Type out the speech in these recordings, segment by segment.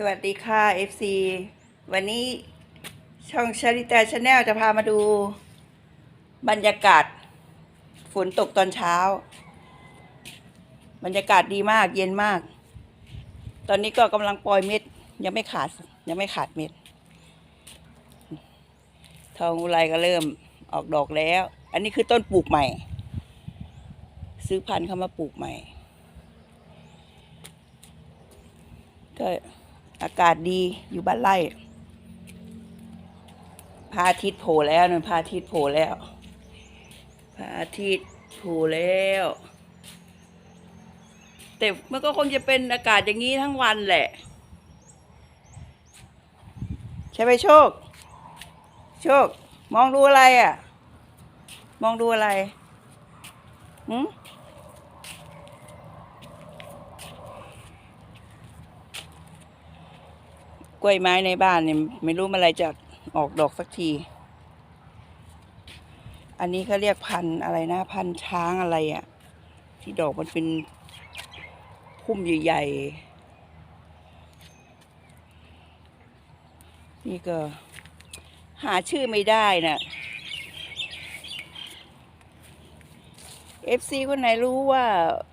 สวัสดีค่ะ FC วันนี้ช่องชาริตาชาแนลจะพามาดู บรรยากาศ ฝนตกตอนเช้า บรรยากาศดีมากเย็นมาก ตอนนี้ก็กำลังปล่อยเม็ด ยังไม่ขาดยังไม่ขาดเม็ด ทองอุไรก็เริ่มออกดอกแล้ว อันนี้คือต้นปลูกใหม่ ซื้อพันธุ์เข้ามาปลูกใหม่ก็ อากาศดีอยู่บ้านไร่พระอาทิตย์โผล่แล้วนั่พระอาทิตย์โผล่แล้วพระอาทิตย์โผล่แล้ว แต่มันก็คงจะเป็นอากาศอย่างนี้ทั้งวันแหละ ใช่ไหมโชค โชค มองดูอะไรอะ มองดูอะไรหืม ล้วยไม้ในบ้านเนี่ยไม่รู้เมื่อไรจะออกดอกสักที อันนี้เขาเรียกพันอะไรนะ พันช้างอะไรอะ่ะ ที่ดอกมันเป็นพุ่มใหญ่ๆ นี่ก็ หาชื่อไม่ได้นะ่ะ FC คนไหนรู้ว่า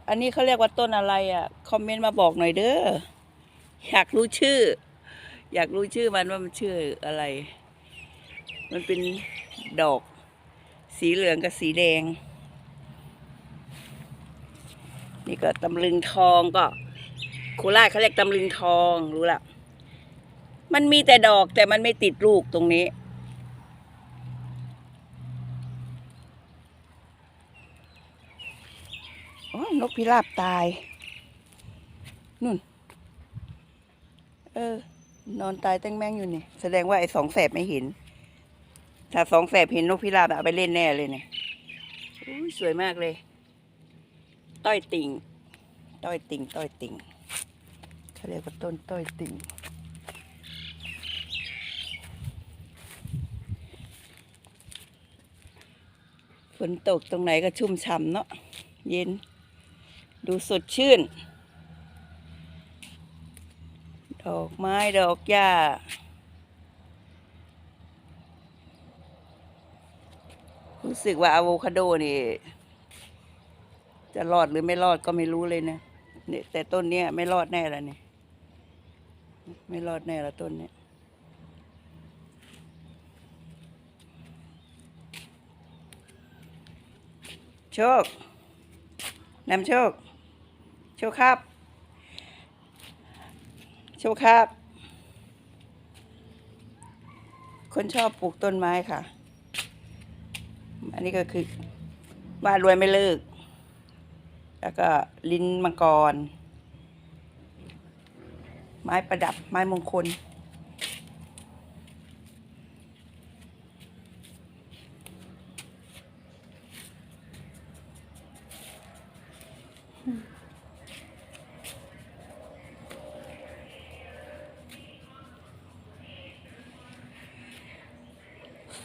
อันนี้เขาเรียกว่าต้นอะไรอะ่ะ คอมเมนต์มาบอกหน่อยเด้ออยากรู้ชื่อ อยากรู้ชื่อมันว่ามันชื่ออะไร มันเป็นดอก สีเหลืองกับสีแดง นี่ก็ตำลึงทองก็โคราชเขาเรียกตำลึงทองรู้ละมันมีแต่ดอกแต่มันไม่ติดลูกตรงนี้อ้ยนกพิราบตายนู่น เออ นอนตายตั้งแม่งอยู่นี่ แสดงว่าไอ้สองแสบไม่เห็น ถ้าสองแสบเห็นนกพิราบเอาไปเล่นแน่เลยเนี่ยอุ้ยสวยมากเลย ต้อยติ่ง ต้อยติ่ง ต้อยติ่งเขาเรียกว่าต้นต้อยติ่ง ฝนตกตรงไหนก็ชุ่มฉ่ำเนาะ เย็น ดูสดชื่น ดอกไม้ดอกหญ้ารู้สึกว่าอะโวคาโดนี่ จะรอดหรือไม่รอดก็ไม่รู้เลยนะเนี่ยแต่ต้นเนี้ยไม่รอดแน่ล้วเนี่ยไม่รอดแน่ละต้นเนี้ยโชคนำโชค โชคครับ โชคครับ คนชอบปลูกต้นไม้ค่ะ อันนี้ก็คือบ้านรวยไม่เลิก แล้วก็ลิ้นมังกร ไม้ประดับไม้มงคล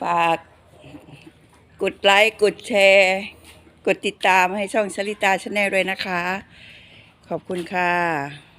ฝากกดไลค์กดแชร์ กดติดตามให้ช่องชลิตาชาแนลด้วยนะคะ ขอบคุณค่ะ